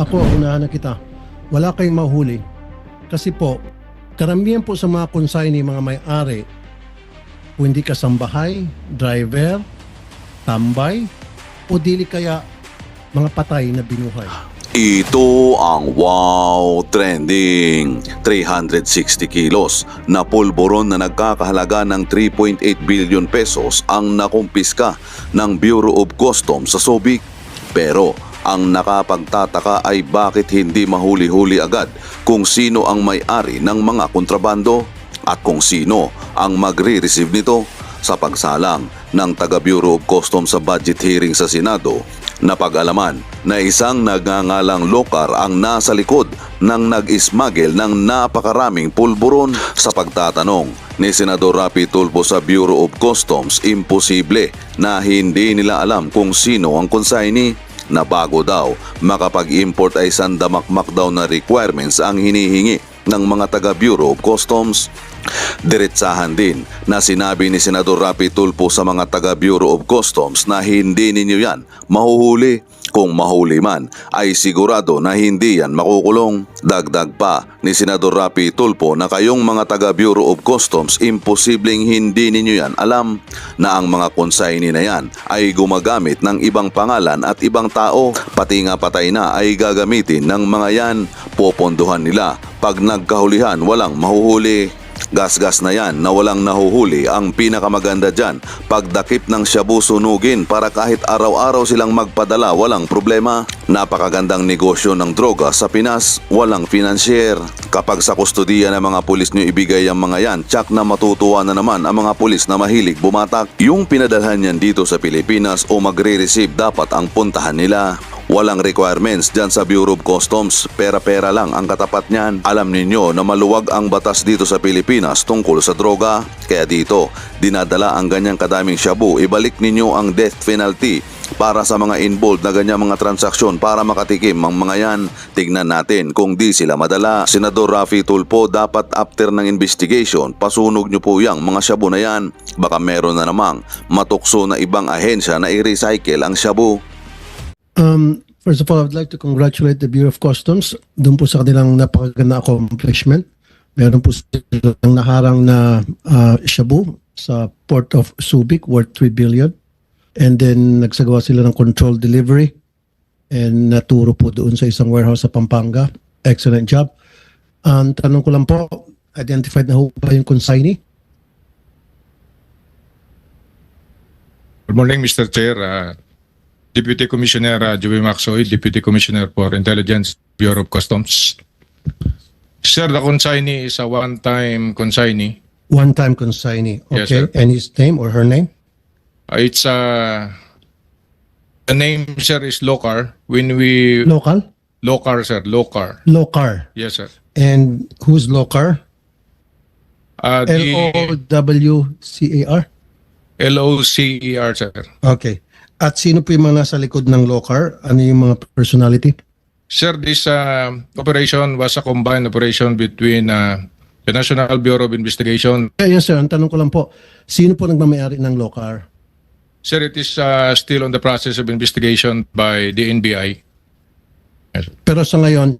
Ako, unahan na kita. Wala kayong mahuli. Kasi po, karamihan po sa mga consignee, mga may-ari, kung hindi kasambahay, driver, tambay, o dili kaya mga patay na binuhay. Ito ang wow trending 360 kilos na pulburon na nagkakahalaga ng 3.8 billion pesos ang nakumpiska ng Bureau of Customs sa Subic. Pero ang nakapagtataka ay bakit hindi mahuli-huli agad kung sino ang may-ari ng mga kontrabando at kung sino ang magre-receive nito. Sa pagsalang ng taga Bureau of Customs sa budget hearing sa Senado Napag-alaman na isang nagngangalang lokar ang nasa likod ng nag-ismagel ng napakaraming pulburon. Sa pagtatanong ni Senador Rapi Tulfo sa Bureau of Customs imposible na hindi nila alam kung sino ang consignee na bago daw makapag-import ay sandamakmak daw na requirements ang hinihingi ng mga taga Bureau of Customs. Diretsahan din na sinabi ni Senador Rapi Tulfo sa mga taga Bureau of Customs na hindi ninyo yan mahuhuli. Kung mahuli man ay sigurado na hindi yan makukulong. Dagdag pa ni Senador Rapi Tulfo na kayong mga taga Bureau of Customs imposibleng hindi ninyo yan alam na ang mga consignee na yan ay gumagamit ng ibang pangalan at ibang tao pati nga patay na ay gagamitin ng mga yan popondohan nila pag nagkahulihan walang mahuhuli. Gas-gas na yan na walang nahuhuli ang pinakamaganda dyan. Pagdakip ng shabu sunugin para kahit araw-araw silang magpadala walang problema. Napakagandang negosyo ng droga sa Pinas, walang financier. Kapag sa kustodiya ng mga pulis nyo ibigay ang mga yan, tsak na matutuwa na naman ang mga pulis na mahilig bumatak. Yung pinadalhan yan dito sa Pilipinas o magre-receive dapat ang puntahan nila. Walang requirements dyan sa Bureau of Customs, pera-pera lang ang katapat niyan. Alam ninyo na maluwag ang batas dito sa Pilipinas tungkol sa droga. Kaya dito, dinadala ang ganyang kadaming shabu, ibalik ninyo ang death penalty para sa mga involved na ganyang mga transaksyon para makatikim ang mga yan. Tignan natin kung di sila madala. Senador Rafi Tulpo, dapat after ng investigation, pasunog nyo po yung mga shabu na yan. Baka meron na namang matukso na ibang ahensya na i-recycle ang shabu. Um, first of all, I would like to congratulate the Bureau of Customs doon po sa kanilang napakaganda accomplishment. Meron po silang naharang na uh, shabu sa Port of Subic worth 3 billion. And then nagsagawa sila ng control delivery and naturo po doon sa isang warehouse sa Pampanga. Excellent job. Ang tanong ko lang po, identified na ho ba yung consignee? Good morning, Mr. Chair. Uh, Deputy Commissioner uh, Joey Maxoy, Deputy Commissioner for Intelligence, Bureau of Customs. Sir, the consignee is a one-time consignee. One-time consignee. Yes, Okay. sir. and his name or her name? Uh, it's uh, the name, sir, is Locar. When we... Local? Locar, sir. Locar. Locar. Yes, sir. And who's Locar? Uh, the L-O-W-C-A-R? L-O-C-E-R, sir. Okay. At sino po yung mga nasa likod ng Locar? Ano yung mga personality? Sir, this uh, operation was a combined operation between uh, the National Bureau of Investigation. Kaya sir, ang tanong ko lang po, sino po nagmamayari ng Locar? Sir, it is uh, still on the process of investigation by the NBI. Yes. Pero sa ngayon,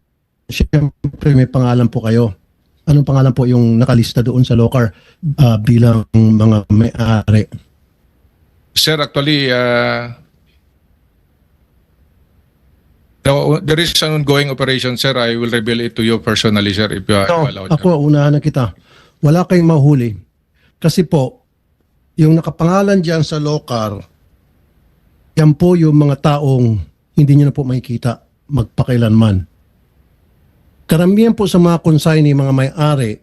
siyempre may pangalan po kayo. Anong pangalan po yung nakalista doon sa Locar ah, bilang mga may-ari? Sir, actually, uh, the- there is an ongoing operation, sir. I will reveal it to you personally, sir, if you are No, allowed. ako, unahan na kita. Wala kayong mahuli. Kasi po, yung nakapangalan dyan sa Locar, yan po yung mga taong hindi nyo na po makikita magpakailanman. Karamihan po sa mga consignee, mga may-ari,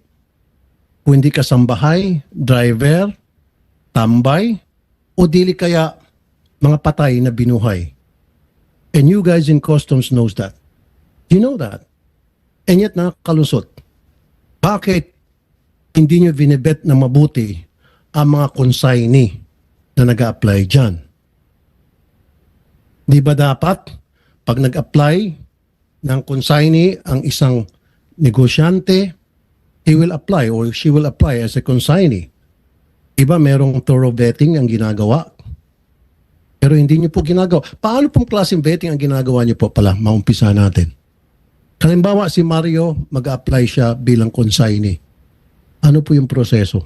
kung hindi kasambahay, driver, tambay, o dili kaya mga patay na binuhay. And you guys in customs knows that. You know that. And yet nakakalusot. Bakit hindi nyo binibet na mabuti ang mga consignee na nag apply dyan? Di ba dapat pag nag-apply ng consignee ang isang negosyante, he will apply or she will apply as a consignee. Iba merong thorough vetting ang ginagawa. Pero hindi nyo po ginagawa. Paano pong klaseng vetting ang ginagawa nyo po pala? Maumpisa natin. Halimbawa, si Mario, mag-apply siya bilang consignee. Ano po yung proseso?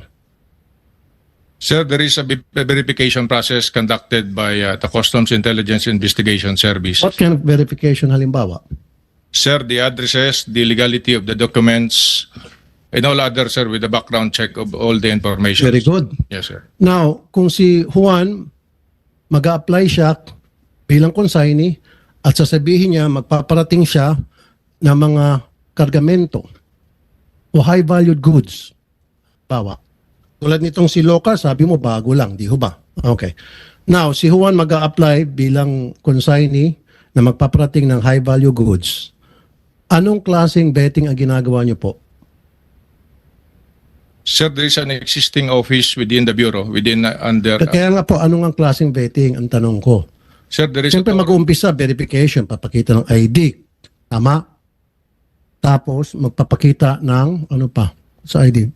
Sir, there is a verification process conducted by uh, the Customs Intelligence Investigation Service. What kind of verification halimbawa? Sir, the addresses, the legality of the documents, and all other, sir, with the background check of all the information. Very good. Yes, sir. Now, kung si Juan mag apply siya bilang consignee at sasabihin niya magpaparating siya ng mga kargamento o high-valued goods. Bawa. Tulad nitong si Loca, sabi mo bago lang, di ho ba? Okay. Now, si Juan mag apply bilang consignee na magpaparating ng high-value goods. Anong klaseng betting ang ginagawa niyo po? Sir, there is an existing office within the Bureau, within, uh, under, Kaya nga po, anong ang klaseng betting ang tanong ko? sir, there is, Siyempre mag-uumpisa, verification, papakita ng ID. Tama? Tapos, magpapakita ng, ano pa, sa ID.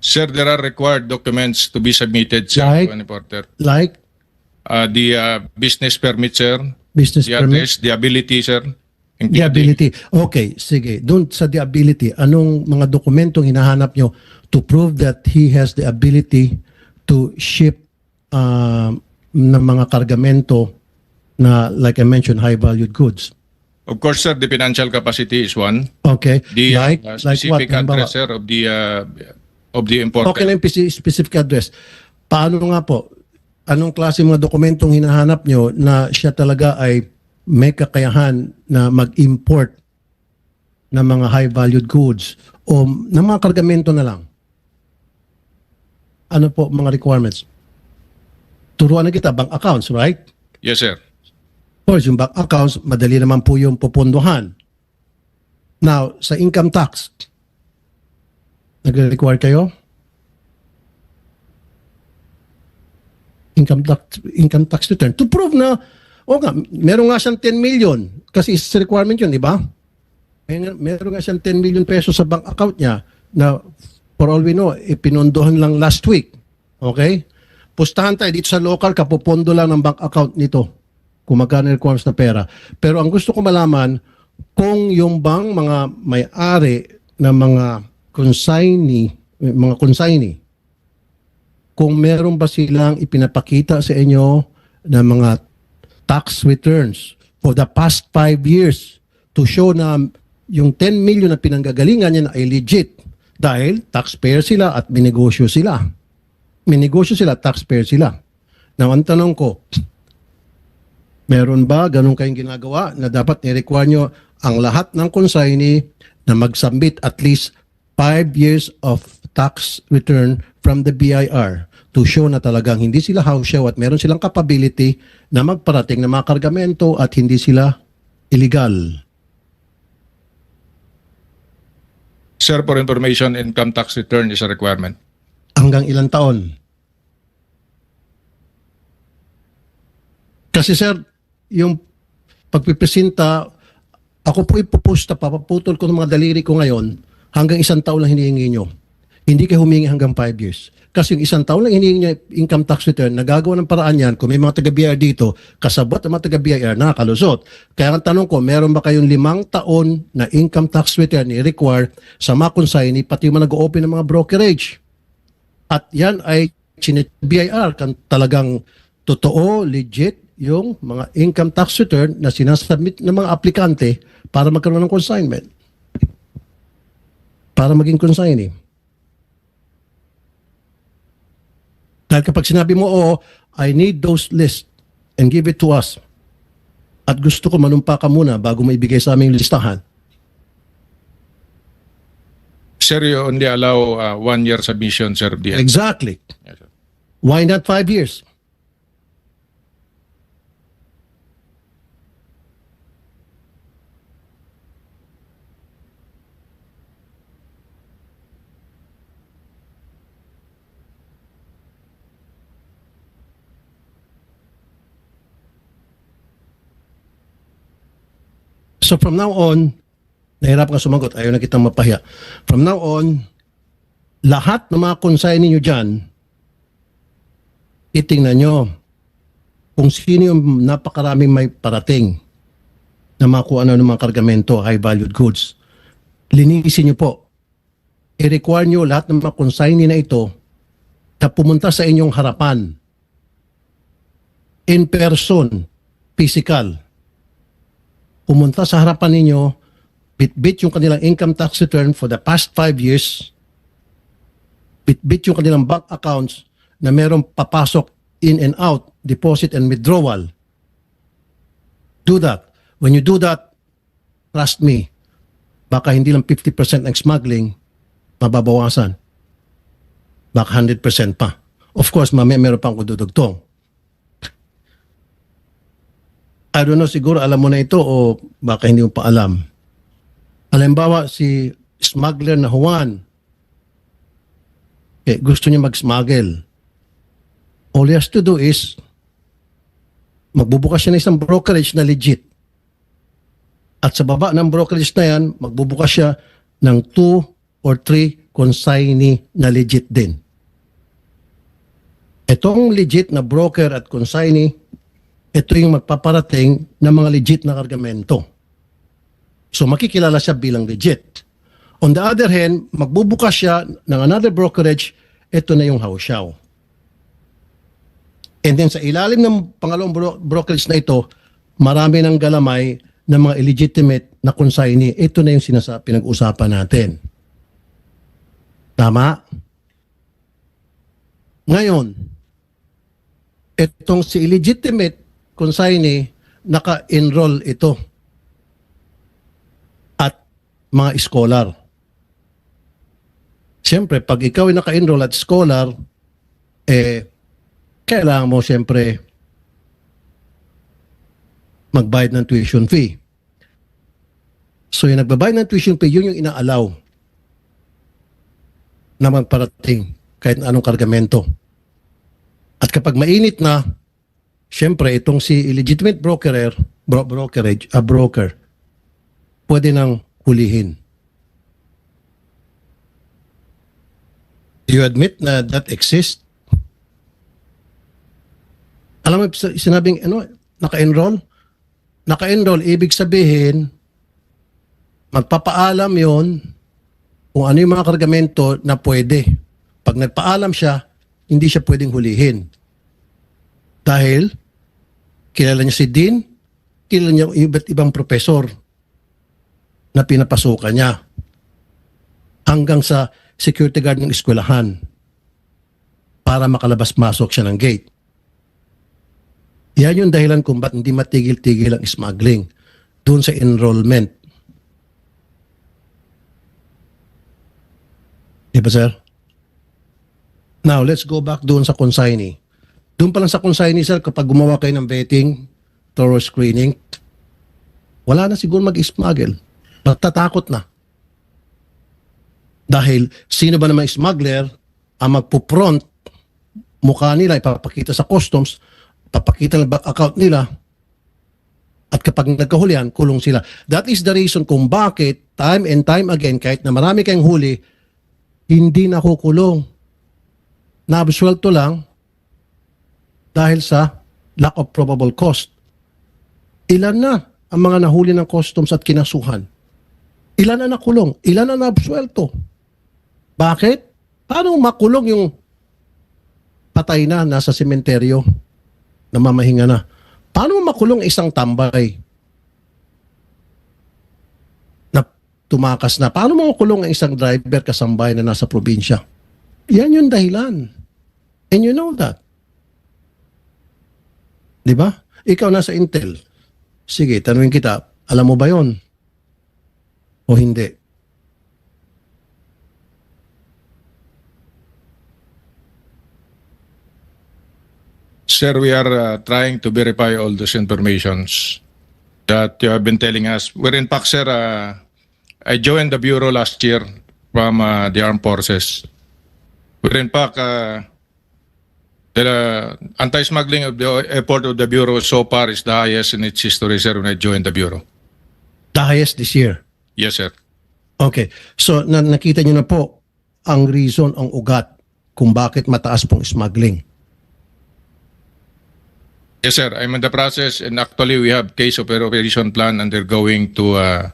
sir, there are required documents to be submitted, sir, Like? importer. Like, Uh, the uh, business permit, sir, business the permit, address, the ability, sir. The including- ability. Okay, sige. Doon sa the ability, anong mga dokumentong hinahanap nyo to prove that he has the ability to ship uh, ng mga kargamento na, like I mentioned, high-valued goods? Of course, sir, the financial capacity is one. Okay, The uh, like, uh, like what? specific address, sir, of the uh, of the importer. Okay na yung speci- specific address. Paano nga po? Anong klase mga dokumentong hinahanap nyo na siya talaga ay may kakayahan na mag-import ng mga high-valued goods o ng mga kargamento na lang? Ano po mga requirements? Turuan na kita, bank accounts, right? Yes, sir. Of course, yung bank accounts, madali naman po yung pupunduhan. Now, sa income tax, nagre-require kayo? Income tax, income tax return. To prove na, o nga, meron nga siyang 10 million. Kasi is requirement yun, di ba? Meron, meron nga siyang 10 million pesos sa bank account niya na for all we know, ipinondohan lang last week. Okay? Pustahan tayo dito sa local, kapupondo lang ng bank account nito kung magkano requirements na pera. Pero ang gusto ko malaman, kung yung bang mga may-ari ng mga consignee, mga consignee, kung meron ba silang ipinapakita sa inyo na mga tax returns for the past five years to show na yung 10 million na pinanggagalingan niya ay legit dahil taxpayer sila at binegosyo sila. Minegosyo sila, taxpayer sila. Now, ang tanong ko, meron ba ganun kayong ginagawa na dapat i-require nyo ang lahat ng consignee na mag-submit at least 5 years of tax return from the BIR to show na talagang hindi sila house show at meron silang capability na magparating ng mga kargamento at hindi sila illegal. Sir, for information, income tax return is a requirement. Hanggang ilang taon? Kasi sir, yung pagpipresenta, ako po ipupusta, papaputol ko ng mga daliri ko ngayon, hanggang isang taon lang hinihingi nyo. Hindi kayo humingi hanggang 5 years. Kasi yung isang taon lang hinihingi nyo income tax return, nagagawa ng paraan yan, kung may mga taga-BIR dito, kasabot ang mga taga-BIR, nakakalusot. Kaya ang tanong ko, meron ba kayong limang taon na income tax return i-require sa mga consignee, pati yung mga nag-open ng mga brokerage? At yan ay BIR kan talagang totoo, legit yung mga income tax return na sinasubmit ng mga aplikante para magkaroon ng consignment. Para maging consignee. Dahil kapag sinabi mo, oo, I need those lists and give it to us. At gusto ko manumpa ka muna bago mo ibigay sa aming listahan. Sir, you only allow uh, one year submission, sir. Exactly. Yes, sir. Why not five years? So from now on, nahirap ka sumagot, ayaw na kitang mapahiya. From now on, lahat ng mga consignee nyo dyan, itingnan nyo kung sino yung napakaraming may parating na makuha na ng mga kargamento, high-valued goods. Linisin niyo po. I-require niyo lahat ng mga consignee na ito na pumunta sa inyong harapan. In person, physical. Pumunta sa harapan ninyo, bit-bit yung kanilang income tax return for the past five years, bit-bit yung kanilang bank accounts na merong papasok in and out, deposit and withdrawal. Do that. When you do that, trust me, baka hindi lang 50% ng smuggling, mababawasan. Baka 100% pa. Of course, mamaya meron pang kududugtong. I don't know, siguro alam mo na ito o baka hindi mo pa alam. Halimbawa, si smuggler na Juan, eh, gusto niya mag-smuggle. All he has to do is magbubukas siya ng isang brokerage na legit. At sa baba ng brokerage na yan, magbubukas siya ng two or three consignee na legit din. Itong legit na broker at consignee, ito yung magpaparating ng mga legit na kargamento. So makikilala siya bilang legit. On the other hand, magbubukas siya ng another brokerage, ito na yung hausyaw. And then sa ilalim ng pangalawang bro- brokerage na ito, marami ng galamay ng mga illegitimate na consignee. Ito na yung sinasa pinag-usapan natin. Tama? Ngayon, itong si illegitimate consignee, naka-enroll ito at mga scholar. Siyempre, pag ikaw ay naka-enroll at scholar, eh, kailangan mo siyempre magbayad ng tuition fee. So yung nagbabayad ng tuition fee, yun yung inaalaw na magparating kahit anong kargamento. At kapag mainit na, siyempre itong si illegitimate brokerer, bro- brokerage, a broker, pwede nang hulihin. Do you admit na that exists? Alam mo, sinabing, ano, naka-enroll? Naka-enroll, ibig sabihin, magpapaalam yon kung ano yung mga kargamento na pwede. Pag nagpaalam siya, hindi siya pwedeng hulihin. Dahil, kilala niya si Dean, kilala niya yung iba't ibang profesor na pinapasukan niya. Hanggang sa security guard ng eskwelahan para makalabas-masok siya ng gate. Yan yung dahilan kung ba't hindi matigil-tigil ang smuggling doon sa enrollment. Di sir? Now, let's go back doon sa consignee. Doon pa lang sa consignee, sir, kapag gumawa kayo ng vetting, thorough screening, wala na siguro mag-smuggle. Matatakot na. Dahil sino ba naman smuggler ang magpo-front mukha nila, ipapakita sa customs, papakita ng account nila, at kapag nagkahulihan, kulong sila. That is the reason kung bakit time and time again, kahit na marami kayong huli, hindi nakukulong. Nabsuelto lang dahil sa lack of probable cost. Ilan na ang mga nahuli ng customs at kinasuhan? Ilan na nakulong? Ilan na nabsuelto? Bakit? Paano makulong yung patay na, nasa sementeryo, namamahinga na? Paano makulong isang tambay na tumakas na? Paano makulong ang isang driver kasambay na nasa probinsya? Yan yung dahilan. And you know that. Di ba? Ikaw nasa Intel. Sige, tanungin kita, alam mo ba yon? O hindi? Sir, we are uh, trying to verify all those informations that you have been telling us. We're in fact, sir, uh, I joined the Bureau last year from uh, the Armed Forces. We're in fact, uh, the uh, anti-smuggling of the effort of the Bureau so far is the highest in its history, sir, when I joined the Bureau. The highest this year. Yes, sir. Okay. So, na- nakita niyo na po ang reason, ang ugat kung bakit mataas pong smuggling. Yes, sir. I'm in the process and actually we have case of operation plan undergoing to uh,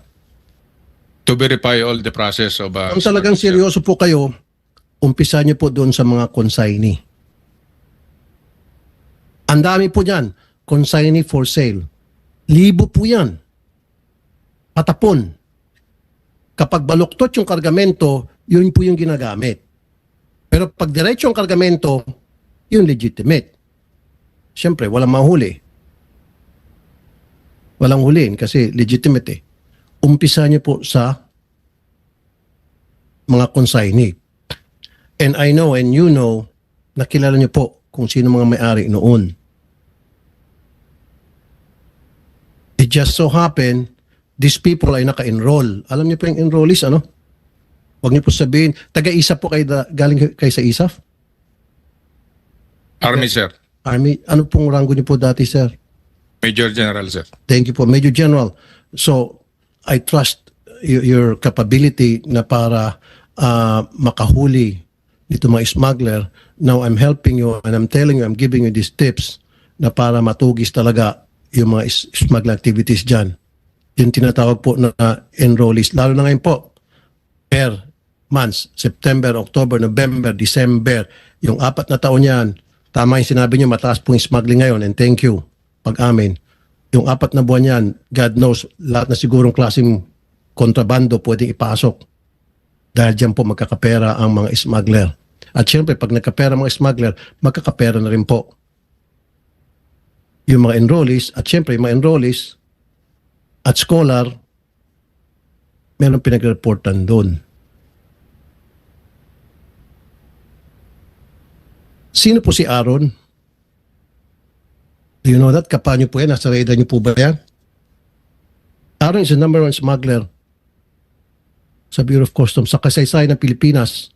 to verify all the process of uh, Kung talagang seryoso po kayo, umpisa niyo po doon sa mga consignee. Ang dami po dyan, consignee for sale. Libo po yan. Patapon. Kapag baluktot yung kargamento, yun po yung ginagamit. Pero pag diretso ang kargamento, yun legitimate. Siyempre, walang mahuli. Walang huliin kasi legitimate eh. Umpisa niyo po sa mga consignee. And I know and you know, nakilala niyo po kung sino mga may-ari noon. It just so happen, these people ay naka-enroll. Alam niyo po yung enrollees, ano? Huwag niyo po sabihin, taga-ISAF po kayo, da- galing kayo sa ISAF? Army, sir. Army, ano pong rango niyo po dati, sir? Major General, sir. Thank you po. Major General, so I trust y- your capability na para ah, makahuli dito mga smuggler. Now I'm helping you and I'm telling you, I'm giving you these tips na para matugis talaga yung mga smuggler activities dyan. Yung tinatawag po na enrollees. Lalo na ngayon po, per months, September, October, November, December, yung apat na taon yan, tama yung sinabi niyo, mataas po yung smuggling ngayon and thank you pag-amin. Yung apat na buwan yan, God knows, lahat na sigurong klaseng kontrabando pwedeng ipasok. Dahil dyan po magkakapera ang mga smuggler. At syempre, pag nagkapera mga smuggler, magkakapera na rin po yung mga enrollees. At syempre, yung mga enrollees at scholar, meron pinag-reportan doon. Sino po si Aaron? Do you know that? Kapanyo po yan? Nasa radar niyo po ba yan? Aaron is the number one smuggler sa Bureau of Customs sa kasaysayan ng Pilipinas.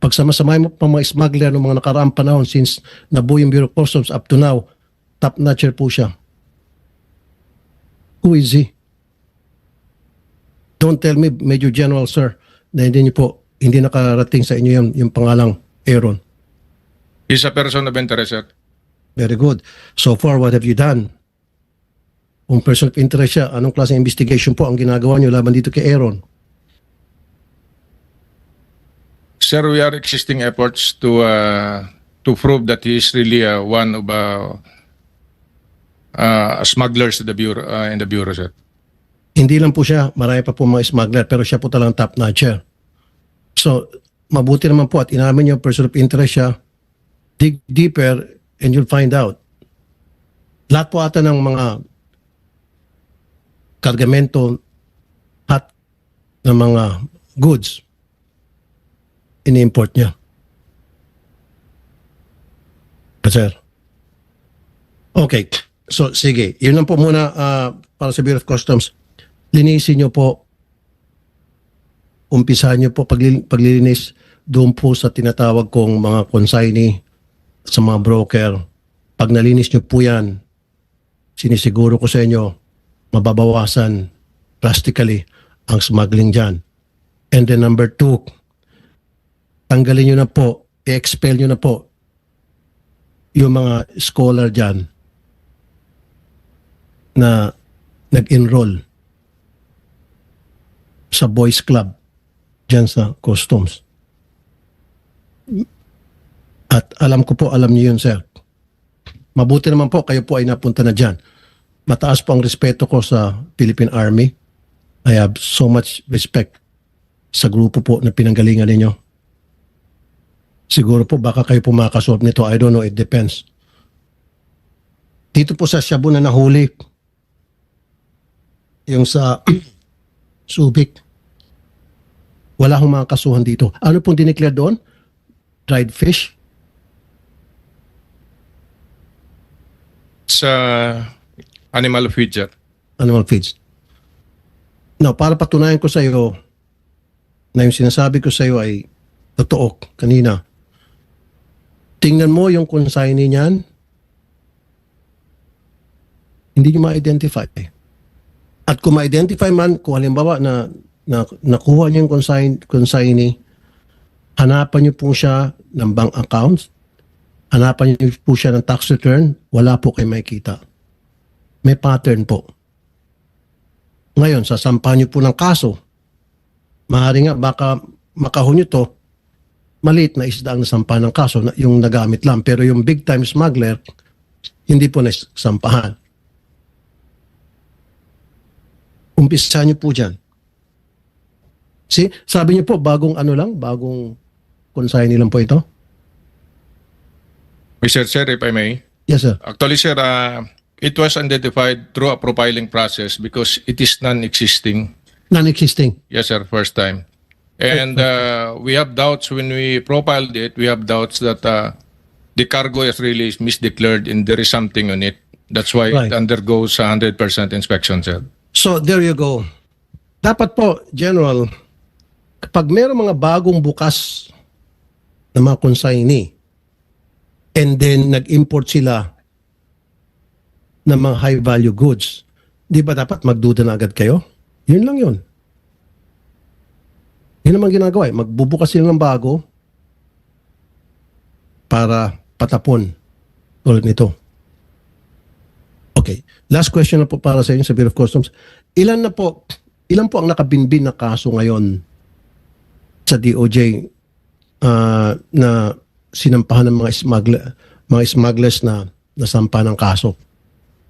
Pag sama-samay mo pa mga smuggler ng mga nakaraang panahon since nabuo yung Bureau of Customs up to now, top notcher po siya. Who is he? Don't tell me, Major General, sir, na hindi niyo po, hindi nakarating sa inyo yung, yung pangalang Aaron. He's a person of interest, sir. Very good. So far, what have you done? Kung person of interest siya, anong klaseng investigation po ang ginagawa niyo laban dito kay Aaron? Sir, we are existing efforts to uh, to prove that he is really uh, one of uh, uh, smugglers in the bureau, uh, in the bureau, sir. Hindi lang po siya, marami pa po mga smuggler, pero siya po talagang top notcher. So, mabuti naman po at inamin niyo person of interest siya, dig deeper and you'll find out. Lahat po ata ng mga kargamento at ng mga goods ini-import niya. Sir. Okay. So, sige. Yun lang po muna ah, para sa Bureau of Customs. Linisin niyo po, umpisahan niyo po pagli- paglilinis doon po sa tinatawag kong mga consignee sa mga broker. Pag nalinis niyo po yan, sinisiguro ko sa inyo, mababawasan drastically ang smuggling dyan. And then number two, tanggalin nyo na po, i-expel nyo na po yung mga scholar dyan na nag-enroll sa boys club dyan sa customs. At alam ko po, alam niyo yun, sir. Mabuti naman po, kayo po ay napunta na dyan. Mataas po ang respeto ko sa Philippine Army. I have so much respect sa grupo po na pinanggalingan ninyo. Siguro po baka kayo po makakasolve nito. I don't know. It depends. Dito po sa Shabu na nahuli, yung sa Subic, wala akong mga kasuhan dito. Ano pong dineclare doon? Dried fish? Sa animal feed, sir. Animal feeds. Now, para patunayan ko sa iyo na yung sinasabi ko sa iyo ay totoo kanina, tingnan mo yung consignee niyan, hindi niyo ma-identify. At kung ma-identify man, kung halimbawa na, na nakuha niyo yung consign, consignee, hanapan niyo po siya ng bank accounts, hanapan niyo po siya ng tax return, wala po kayo makikita. May pattern po. Ngayon, sasampahan niyo po ng kaso. Maaari nga, baka makahon niyo to, maliit na isda ang nasampahan ng kaso, yung nagamit lang. Pero yung big time smuggler, hindi po nasampahan. Umpisa niyo po dyan. See, sabi niyo po, bagong ano lang, bagong consignee lang po ito? Mr. Chair, if I may. Yes, sir. Actually, sir, uh, it was identified through a profiling process because it is non-existing. Non-existing. Yes, sir, first time. And uh, we have doubts when we profiled it, we have doubts that uh, the cargo is really misdeclared and there is something on it. That's why Right. it undergoes a 100% inspection, sir. So, there you go. Dapat po, General, kapag mayroong mga bagong bukas na mga consignee and then nag-import sila ng mga high-value goods, di ba dapat magduda na agad kayo? Yun lang yun. Yun naman ginagawa eh. Magbubukas sila ng bago para patapon tulad nito. Okay. Last question na po para sa inyo sa Bureau of Customs. Ilan na po, ilan po ang nakabinbin na kaso ngayon sa DOJ ah, na sinampahan ng mga smuggler, mga smugglers na nasampa ng kaso?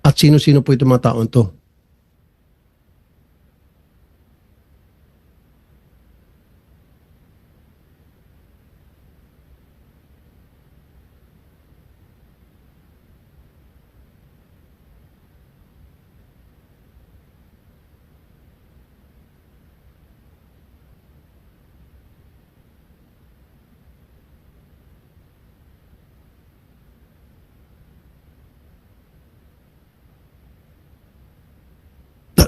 At sino-sino po itong mga taon to?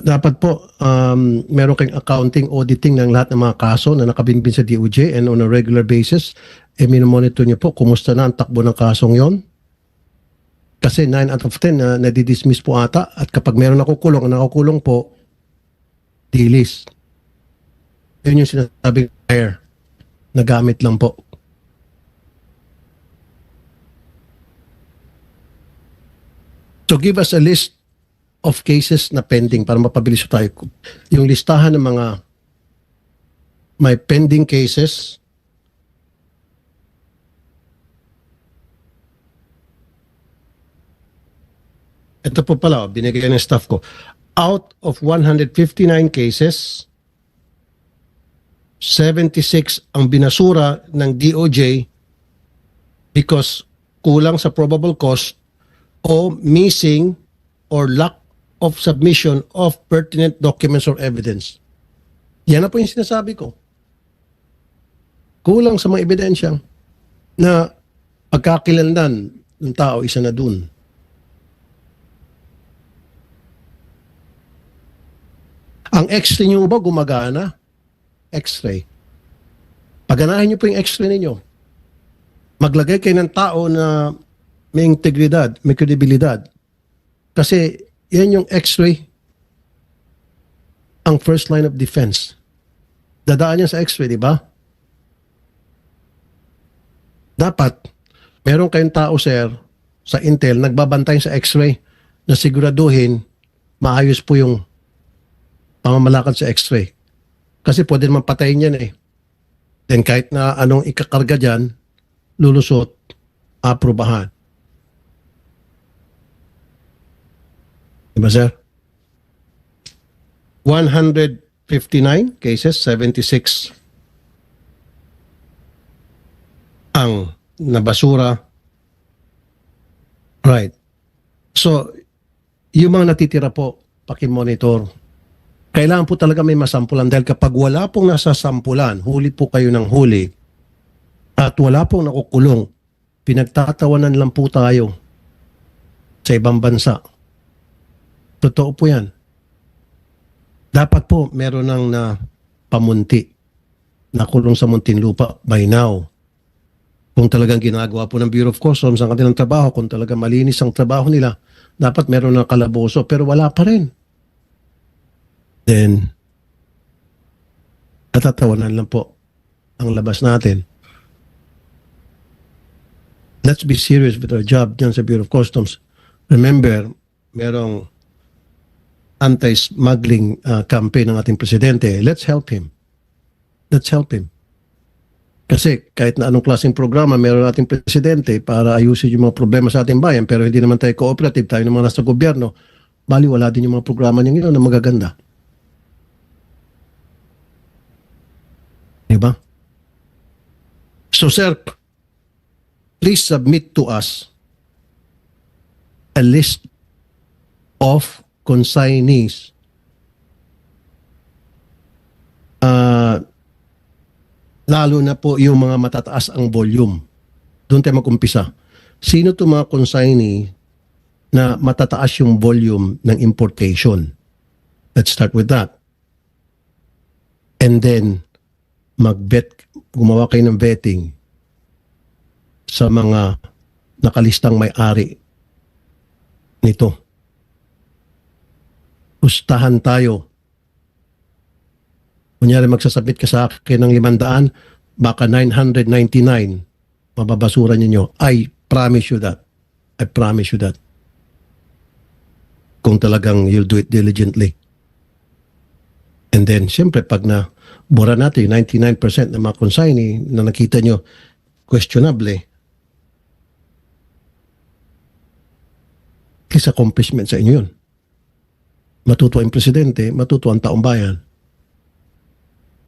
Dapat po um, meron kayong accounting auditing ng lahat ng mga kaso na nakabinbin sa DOJ and on a regular basis eh minomonitor niyo po kumusta na ang takbo ng kasong yon. Kasi 9 out of 10 na nadidismiss po ata at kapag meron nakukulong ang nakukulong po dilis yun yung sinasabing hire na gamit lang po. So give us a list of cases na pending para mapabilis tayo. Yung listahan ng mga may pending cases Ito po pala, binigay ng staff ko. Out of 159 cases, 76 ang binasura ng DOJ because kulang sa probable cause o missing or lack of submission of pertinent documents or evidence. Yan na po yung sinasabi ko. Kulang sa mga ebidensya na pagkakilanlan ng tao isa na dun. Ang x-ray nyo ba gumagana? X-ray. Paganahin nyo po yung x-ray ninyo. Maglagay kayo ng tao na may integridad, may kredibilidad. Kasi yan yung x-ray ang first line of defense. Dadaan yan sa x-ray, di ba? Dapat, meron kayong tao, sir, sa Intel, nagbabantay sa x-ray na siguraduhin maayos po yung pamamalakad sa x-ray. Kasi pwede naman patayin yan eh. Then kahit na anong ikakarga dyan, lulusot, aprobahan. Diba, sir? 159 cases, 76 ang nabasura. Right. So, yung mga natitira po, pakimonitor. Kailangan po talaga may masampulan dahil kapag wala pong nasa sampulan, huli po kayo ng huli at wala pong nakukulong, pinagtatawanan lang po tayo sa ibang bansa. Totoo po yan. Dapat po meron ng na pamunti nakulong sa Muntinlupa by now. Kung talagang ginagawa po ng Bureau of Customs ang kanilang trabaho, kung talagang malinis ang trabaho nila, dapat meron ng kalaboso pero wala pa rin. Then, natatawanan lang po ang labas natin. let's be serious with our job dyan sa Bureau of Customs. Remember, merong anti-smuggling uh, campaign ng ating presidente. Let's help him. Let's help him. Kasi kahit na anong klaseng programa meron nating presidente para ayusin yung mga problema sa ating bayan, pero hindi naman tayo cooperative, tayo naman nasa gobyerno, bali wala din yung mga programa niya ngayon na magaganda. Di ba? So sir, please submit to us a list of consignees uh, lalo na po yung mga matataas ang volume. Doon tayo mag-umpisa. Sino to mga consignee na matataas yung volume ng importation? Let's start with that. And then, mag-vet, gumawa kayo ng vetting sa mga nakalistang may-ari nito. Pustahan tayo. Kunyari magsasabit ka sa akin ng 500, baka 999 mababasura ninyo. I promise you that. I promise you that. Kung talagang you'll do it diligently. And then, siyempre, pag na bura natin, yung 99% ng mga consignee na nakita nyo questionable, is accomplishment sa inyo yun. Matuto ang presidente, matuto ang taong bayan.